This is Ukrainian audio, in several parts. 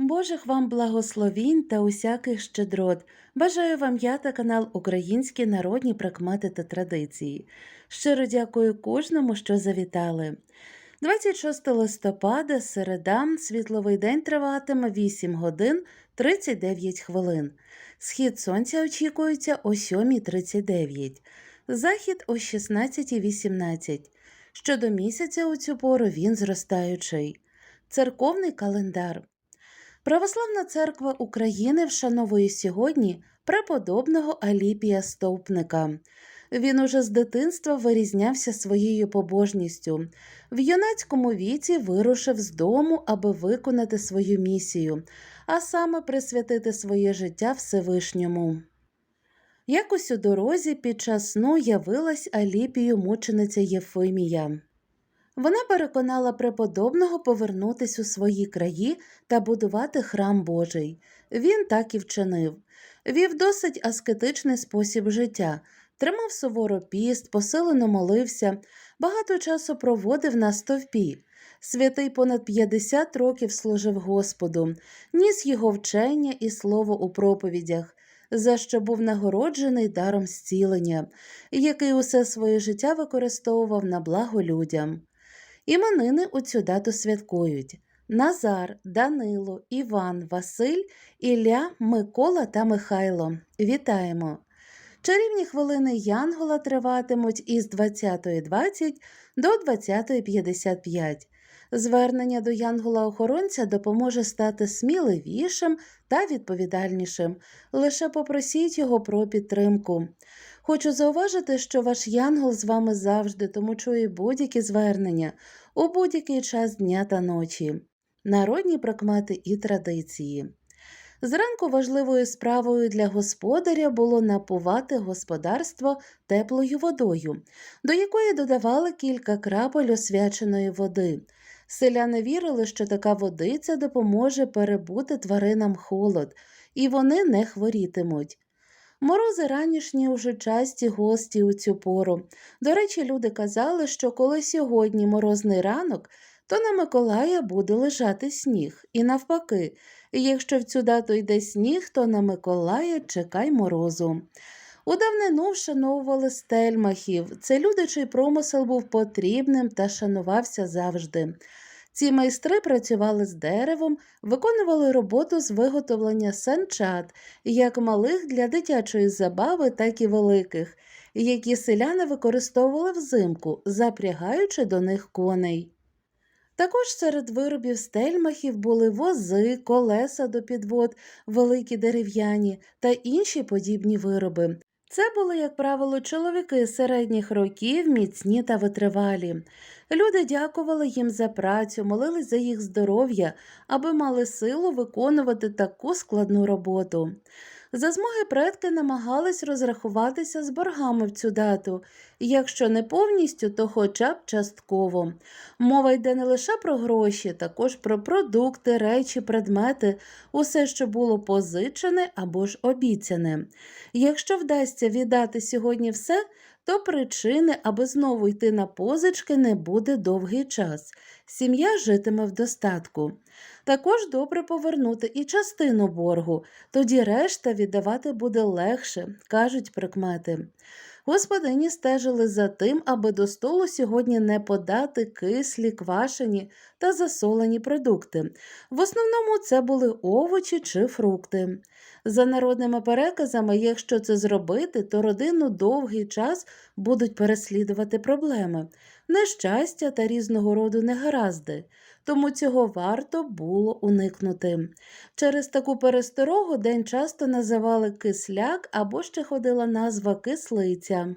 Божих вам благословінь та усяких щедрот. Бажаю вам я та канал Українські народні прикмети та традиції. Щиро дякую кожному, що завітали. 26 листопада, середа, світловий день триватиме 8 годин 39 хвилин. Схід сонця очікується о 7.39, захід о 16.18. Щодо місяця у цю пору він зростаючий. Церковний календар. Православна церква України вшановує сьогодні преподобного Аліпія Стовпника. Він уже з дитинства вирізнявся своєю побожністю. В юнацькому віці вирушив з дому, аби виконати свою місію, а саме присвятити своє життя Всевишньому. Якось у дорозі під час сну явилась Аліпію мучениця Єфимія. Вона переконала преподобного повернутись у свої краї та будувати храм Божий. Він так і вчинив. Вів досить аскетичний спосіб життя, тримав суворо піст, посилено молився, багато часу проводив на стовпі. Святий понад 50 років служив Господу, ніс його вчення і слово у проповідях, за що був нагороджений даром зцілення, який усе своє життя використовував на благо людям. Іменини у цю дату святкують Назар, Данило, Іван, Василь, Ілля, Микола та Михайло. Вітаємо! Чарівні хвилини Янгола триватимуть із 20.20 до 20.55. Звернення до Янгола-охоронця допоможе стати сміливішим та відповідальнішим. Лише попросіть його про підтримку. Хочу зауважити, що ваш янгол з вами завжди, тому чує будь-які звернення у будь-який час дня та ночі, народні прикмети і традиції. Зранку важливою справою для господаря було напувати господарство теплою водою, до якої додавали кілька крапель освяченої води. Селяни вірили, що така водиця допоможе перебути тваринам холод, і вони не хворітимуть. Морози ранішні уже часті гості у цю пору. До речі, люди казали, що коли сьогодні морозний ранок, то на Миколая буде лежати сніг, і навпаки, якщо в цю дату йде сніг, то на Миколая чекай морозу. У давнину вшановували стельмахів. Це люди, чий промисел був потрібним та шанувався завжди. Ці майстри працювали з деревом, виконували роботу з виготовлення санчат, як малих для дитячої забави, так і великих, які селяни використовували взимку, запрягаючи до них коней. Також серед виробів стельмахів були вози, колеса до підвод, великі дерев'яні та інші подібні вироби. Це були, як правило, чоловіки середніх років, міцні та витривалі. Люди дякували їм за працю, молились за їх здоров'я, аби мали силу виконувати таку складну роботу. За змоги предки намагались розрахуватися з боргами в цю дату, якщо не повністю, то хоча б частково. Мова йде не лише про гроші, також про продукти, речі, предмети, усе, що було позичене або ж обіцяне. Якщо вдасться віддати сьогодні все, то причини, аби знову йти на позички, не буде довгий час. Сім'я житиме в достатку. Також добре повернути і частину боргу, тоді решта віддавати буде легше, кажуть прикмети. Господині стежили за тим, аби до столу сьогодні не подати кислі, квашені та засолені продукти. В основному це були овочі чи фрукти. За народними переказами, якщо це зробити, то родину довгий час будуть переслідувати проблеми, нещастя та різного роду негаразди, тому цього варто було уникнути. Через таку пересторогу день часто називали кисляк або ще ходила назва кислиця.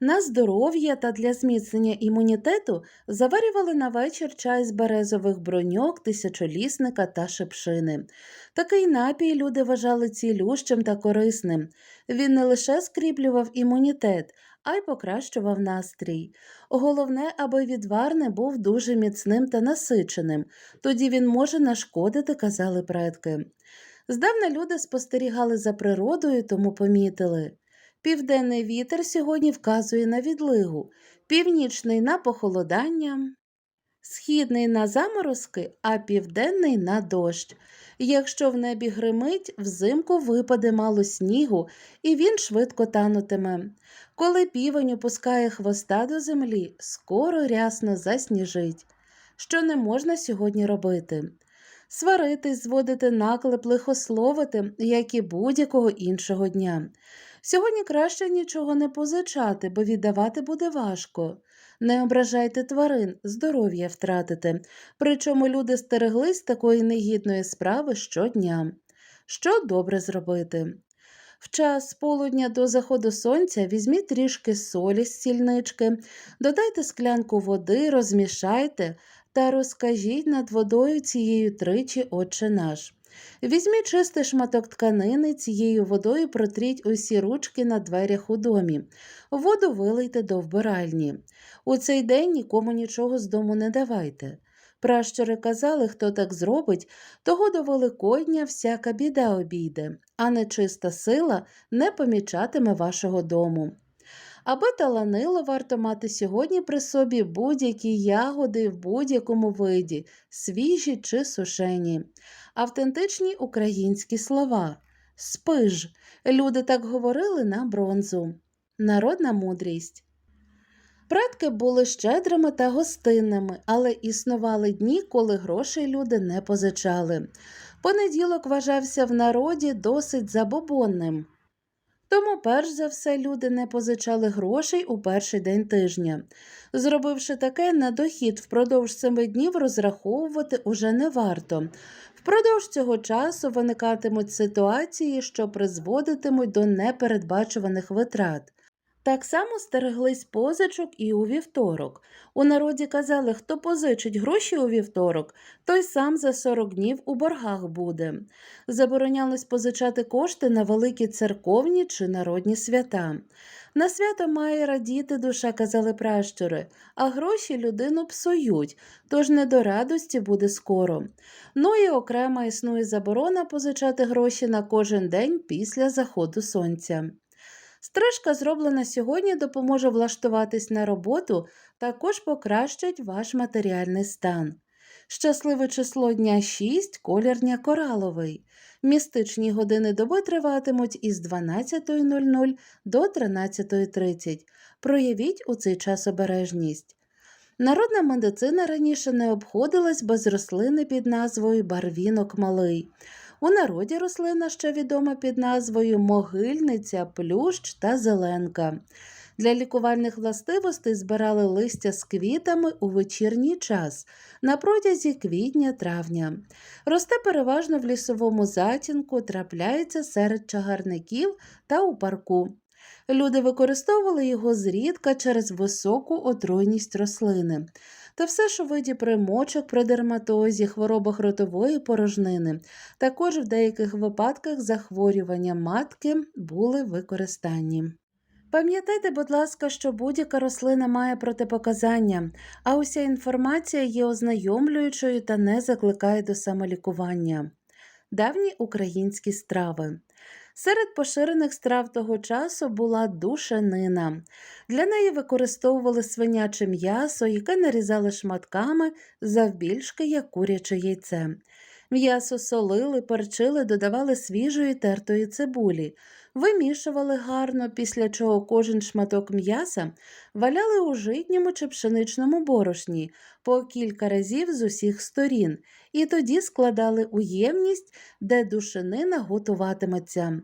На здоров'я та для зміцнення імунітету заварювали на вечір чай з березових броньок, тисячолісника та шипшини. Такий напій люди вважали цілющим та корисним. Він не лише скріплював імунітет, а й покращував настрій. Головне, аби відвар не був дуже міцним та насиченим, тоді він може нашкодити, казали предки. Здавна люди спостерігали за природою, тому помітили. Південний вітер сьогодні вказує на відлигу, північний на похолодання. Східний на заморозки, а південний на дощ. Якщо в небі гримить, взимку випаде мало снігу, і він швидко танутиме. Коли півень опускає хвоста до землі, скоро рясно засніжить. Що не можна сьогодні робити? Сваритись, зводити наклеп, лихословити, як і будь-якого іншого дня. Сьогодні краще нічого не позичати, бо віддавати буде важко. Не ображайте тварин, здоров'я втратите. Причому люди стереглись такої негідної справи щодня. Що добре зробити? В час полудня до заходу сонця візьміть трішки солі з сільнички, додайте склянку води, розмішайте та розкажіть над водою цією тричі Отче наш. Візьміть чистий шматок тканини, цією водою протріть усі ручки на дверях у домі. Воду вилийте до вбиральні. У цей день нікому нічого з дому не давайте. Пращури казали, хто так зробить, того до Великодня всяка біда обійде, а нечиста сила не помічатиме вашого дому. Аби таланило, варто мати сьогодні при собі будь-які ягоди в будь-якому виді, свіжі чи сушені, автентичні українські слова. Спиж. Люди так говорили на бронзу. Народна мудрість. Предки були щедрими та гостинними, але існували дні, коли грошей люди не позичали. Понеділок вважався в народі досить забобонним. Тому, перш за все, люди не позичали грошей у перший день тижня. Зробивши таке, на дохід впродовж семи днів розраховувати уже не варто. Впродовж цього часу виникатимуть ситуації, що призводитимуть до непередбачуваних витрат. Так само стереглись позичок і у вівторок. У народі казали, хто позичить гроші у вівторок, той сам за 40 днів у боргах буде. Заборонялось позичати кошти на великі церковні чи народні свята. На свято має радіти душа, казали пращури, а гроші людину псують, тож не до радості буде скоро. Ну і окремо існує заборона позичати гроші на кожен день після заходу сонця. Стрижка, зроблена сьогодні, допоможе влаштуватись на роботу, також покращить ваш матеріальний стан. Щасливе число дня 6 колір дня кораловий. Містичні години доби триватимуть із 12.00 до 13.30. Проявіть у цей час обережність. Народна медицина раніше не обходилась без рослини під назвою барвінок малий. У народі рослина ще відома під назвою могильниця, плющ та зеленка. Для лікувальних властивостей збирали листя з квітами у вечірній час на протязі квітня-травня. Росте переважно в лісовому затінку, трапляється серед чагарників та у парку. Люди використовували його зрідка через високу отруйність рослини. Та все ж у виді примочок при дерматозі, хворобах ротової порожнини. Також в деяких випадках захворювання матки були використані. Пам'ятайте, будь ласка, що будь-яка рослина має протипоказання, а уся інформація є ознайомлюючою та не закликає до самолікування. Давні українські страви. Серед поширених страв того часу була душанина. Для неї використовували свиняче м'ясо, яке нарізали шматками завбільшки як куряче яйце. М'ясо солили, перчили, додавали свіжої тертої цибулі, вимішували гарно, після чого кожен шматок м'яса валяли у житньому чи пшеничному борошні по кілька разів з усіх сторін, і тоді складали у ємність, де душинина готуватиметься.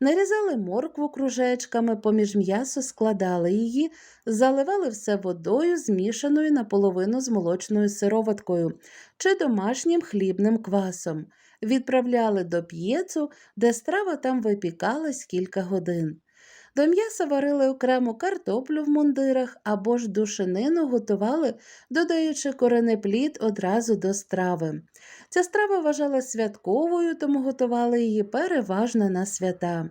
Нарізали моркву кружечками, поміж м'ясо складали її, заливали все водою, змішаною наполовину з молочною сироваткою чи домашнім хлібним квасом. Відправляли до п'єцу, де страва там випікалась кілька годин. До м'яса варили окремо картоплю в мундирах або ж душинину готували, додаючи коренеплід одразу до страви. Ця страва вважалась святковою, тому готували її переважно на свята.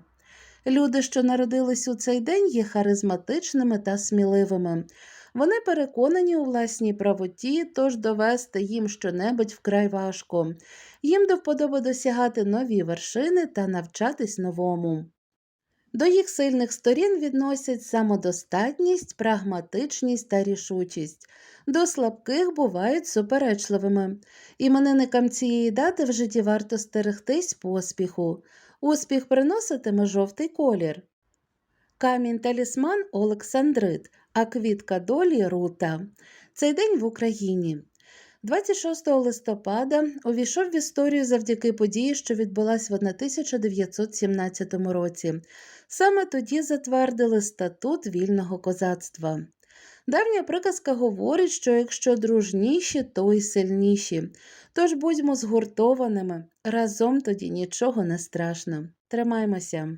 Люди, що народились у цей день, є харизматичними та сміливими. Вони переконані у власній правоті, тож довести їм щонебудь вкрай важко. Їм до вподоби досягати нові вершини та навчатись новому. До їх сильних сторін відносять самодостатність, прагматичність та рішучість. До слабких бувають суперечливими. Іменинникам цієї дати в житті варто стерегтись поспіху. Успіх приноситиме жовтий колір. Камінь талісман Олександрит, а квітка долі рута. Цей день в Україні. 26 листопада увійшов в історію завдяки події, що відбулась в 1917 році. Саме тоді затвердили статут вільного козацтва. Давня приказка говорить, що якщо дружніші, то й сильніші. Тож будьмо згуртованими, разом тоді нічого не страшно. Тримаймося.